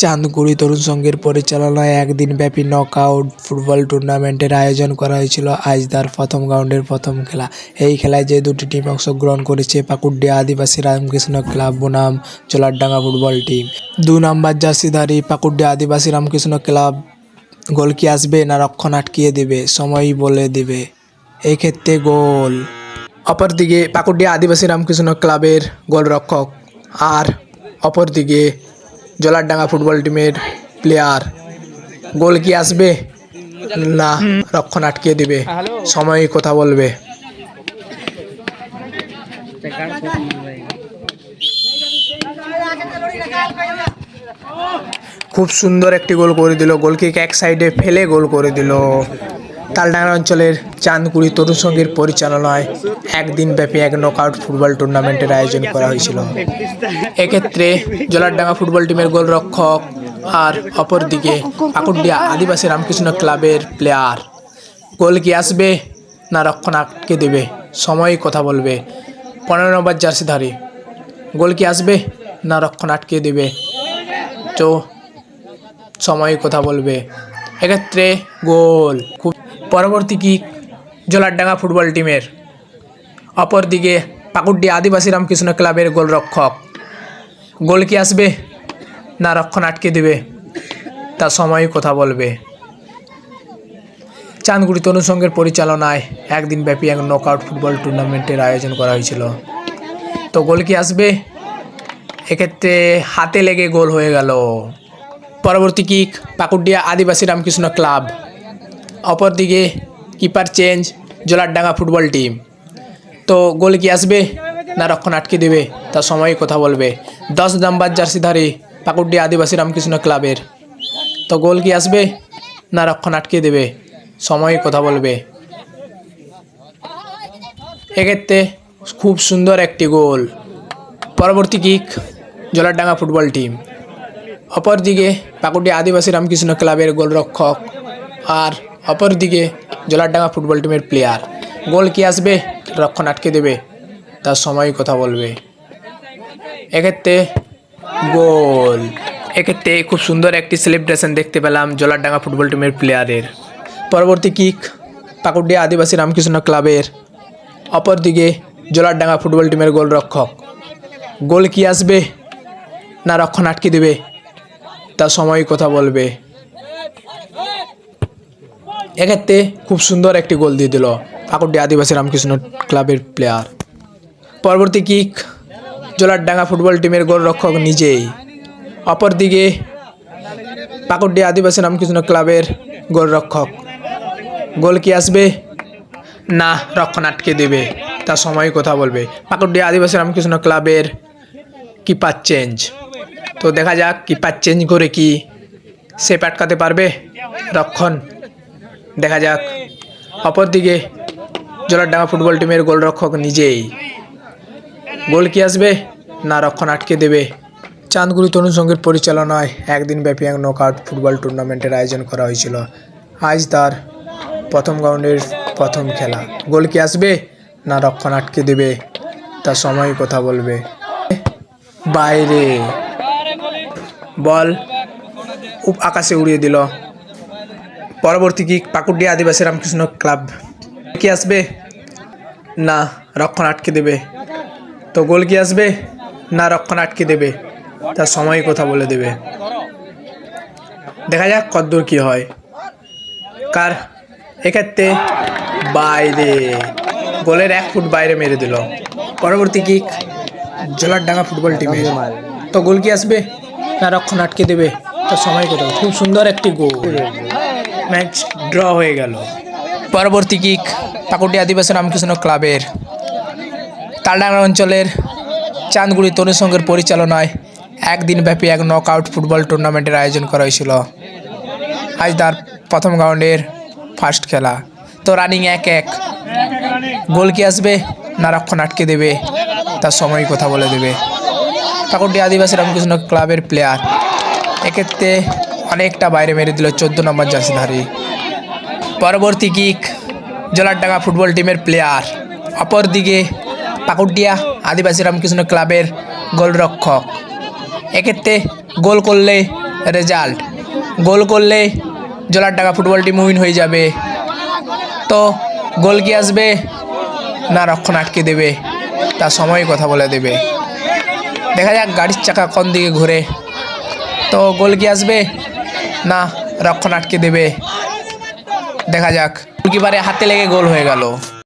চাঁদগুড়ি তরুণ সংঘের পরিচালনায় একদিন ব্যাপী নকআউট ফুটবল টুর্নামেন্টের আয়োজন করা হয়েছিল। আজ তার প্রথম রাউন্ডের প্রথম খেলা। এই খেলায় যে দুটি টিম অংশগ্রহণ করেছে, পাকুড়ডিয়া আদিবাসী রামকৃষ্ণ ক্লাব বনাম চোলারডাঙ্গা ফুটবল টিম দু নম্বর জার্সিধারী পাকুড়ডিয়া আদিবাসী রামকৃষ্ণ ক্লাব গোল কি আসবে না রক্ষণ আটকিয়ে দেবে? সময়ই বলে দেবে। এই ক্ষেত্রে গোল। অপরদিকে পাকুড়ডিয়া আদিবাসী রামকৃষ্ণ ক্লাবের গোলরক্ষক আর অপরদিকে জলারডাঙ্গা ফুটবল টিমের প্লেয়ার গোল কি আসবে? না, রক্ষণ আটকে দিবে। সময় কথা বলবে। খুব সুন্দর একটি গোল করে দিল। গোলকিক এক সাইডে ফেলে গোল করে দিল। তালডাঙ্গা অঞ্চলের চাঁদকুড়ি তরুণ সংঘের পরিচালনায় একদিন ব্যাপী এক নকআউট ফুটবল টুর্নামেন্টের আয়োজন করা হয়েছিল। এক্ষেত্রে জলারডাঙ্গা ফুটবল টিমের গোলরক্ষক আর অপরদিকে পাকুড়ডিয়া আদিবাসী রামকৃষ্ণ ক্লাবের প্লেয়ার গোল কি আসবে না রক্ষণ আটকে দেবে? সময় কথা বলবে। পনেরো নম্বর জার্সিধারী গোল কি আসবে না রক্ষণ আটকে দেবে? তো সময় কথা বলবে। এক্ষেত্রে গোল। খুব পরবর্তী কিক জোলারডাঙ্গা ফুটবল টিমের। অপরদিকে পাকুড়ডিয়া আদিবাসী রামকৃষ্ণ ক্লাবের গোলরক্ষক। গোল কি আসবে? না রক্ষণ আটকে দেবে। তার সময় কথা বলবে। চাঁদগুড়ি সংঘের পরিচালনায় একদিন ব্যাপী এক নকআউট ফুটবল টুর্নামেন্টের আয়োজন করা হয়েছিল। তো গোল কি আসবে? এক্ষেত্রে হাতে লেগে গোল হয়ে গেল। পরবর্তী কিক পাকুড়ডিয়া আদিবাসী রামকৃষ্ণ ক্লাব। অপরদিকে keeper change Jolardanga football team তো গোল কি আসবে না রক্ষণ আটকে দেবে তার সময় কথা বলবে। দশ নাম্বার জার্সিধারী পাকুড়ডিয়া আদিবাসী রামকৃষ্ণ ক্লাবের। তো গোল কি আসবে না রক্ষণ আটকে দেবে, সময় কথা বলবে। এক্ষেত্রে খুব সুন্দর একটি গোল পরবর্তী কিক জলারডাঙ্গা ফুটবল টিম অপরদিকে পাকুড়িয়া আদিবাসী রামকৃষ্ণ ক্লাবের গোলরক্ষক আর অপরদিকে জলারডাঙ্গা ফুটবল টিমের প্লেয়ার গোল কি আসবে? রক্ষণ আটকে দেবে। তার সময় কথা বলবে। এক্ষেত্রে গোল। এক্ষেত্রে খুব সুন্দর একটি সেলিব্রেশন দেখতে পেলাম জলারডাঙ্গা ফুটবল টিমের প্লেয়ারের পরবর্তী কিক পাকুড়িয়া আদিবাসী রামকৃষ্ণ ক্লাবের অপরদিকে জলারডাঙ্গা ফুটবল টিমের গোলরক্ষক গোল কি আসবে? না, রক্ষণ আটকে দেবে। তার সময় কথা বলবে। এক্ষেত্রে খুব সুন্দর একটি গোল দিয়ে দিল পাকুড়ি আদিবাসী রামকৃষ্ণ ক্লাবের প্লেয়ার পরবর্তী কিক জোলারডাঙ্গা ফুটবল টিমের গোলরক্ষক নিজেই। অপরদিকে পাকুড়ি আদিবাসী রামকৃষ্ণ ক্লাবের গোলরক্ষক। গোল কি আসবে? না রক্ষণ আটকে দেবে। তার সময় কথা বলবে। পাকুড়িয়া আদিবাসী রামকৃষ্ণ ক্লাবের কিপার চেঞ্জ তো দেখা যাক কিপার চেঞ্জ করে কি সেপ আটকাতে পারবে? রক্ষণ দেখা যাক। অপরদিকে জোলারডাঙ্গা ফুটবল টিমের গোলরক্ষক নিজেই। গোল কি আসবে? না, রক্ষণ আটকে দেবে। চাঁদগুড়ি তরুণ সঙ্গীর পরিচালনায় একদিন ব্যাপী এক নকআউট ফুটবল টুর্নামেন্টের আয়োজন করা হয়েছিল। আজ তার প্রথম রাউন্ডের প্রথম খেলা। গোল কি আসবে? না, রক্ষণ আটকে দেবে। তার সময় কথা বলবে। বাইরে। বল। আকাশে উড়িয়ে দিল। পরবর্তী কি পাকুড়িয়া আদিবাসী রামকৃষ্ণ ক্লাব। কি আসবে? না রক্ষণ আটকে দেবে। তো গোল কি আসবে? না রক্ষণ আটকে দেবে। তার সময় কথা বলে দেবে। দেখা যাক কদ্দূর কি হয়। কার? এক্ষেত্রে বাইরে। গোলের এক ফুট বাইরে মেরে দিল। পরবর্তী কিক জলারডাঙ্গা ফুটবল টিমে তো গোল কি আসবে? না রক্ষণ আটকে দেবে। তো সময় কোথাও খুব সুন্দর একটি গোল। ম্যাচ ড্র হয়ে গেল। পরবর্তী কিক পাকুটি আদিবাসী রামকৃষ্ণ ক্লাবের তালডাঙ্গা অঞ্চলের চাঁদগুড়ি তরুণ সংঘের পরিচালনায় একদিন ব্যাপী এক নকআউট ফুটবল টুর্নামেন্টের আয়োজন করা হয়েছিল। আজ তার প্রথম রাউন্ডের ফার্স্ট খেলা। তো রানিং এক এক। গোল কি আসবে? না রক্ষণ আটকে দেবে? তার সময় কথা বলে দেবে। ঠাকুরটি আদিবাসী রামকৃষ্ণ ক্লাবের প্লেয়ার এক্ষেত্রে অনেকটা বাইরে মেরে দিল চোদ্দ নম্বর জার্সিধারী। পরবর্তী কিক, জলারডাঙ্গা ফুটবল টিমের প্লেয়ার। অপরদিকে পাকুটিয়া আদিবাসী রামকৃষ্ণ ক্লাবের গোলরক্ষক। এক্ষেত্রে গোল করলে রেজাল্ট। গোল করলে জোলারডাঙ্গা ফুটবল টিম উইন হয়ে যাবে। তো গোল কি আসবে? না রক্ষণ আটকে দেবে। তা সময় কথা বলে দেবে। দেখা যাক, গাড়ির চাকা কোন দিকে ঘুরে। তো গোল কি আসবে? না রক্ষণ আটকে দেবে। দেখা যাক। গোলকিপারে হাতে লেগে গোল হয়ে গেল।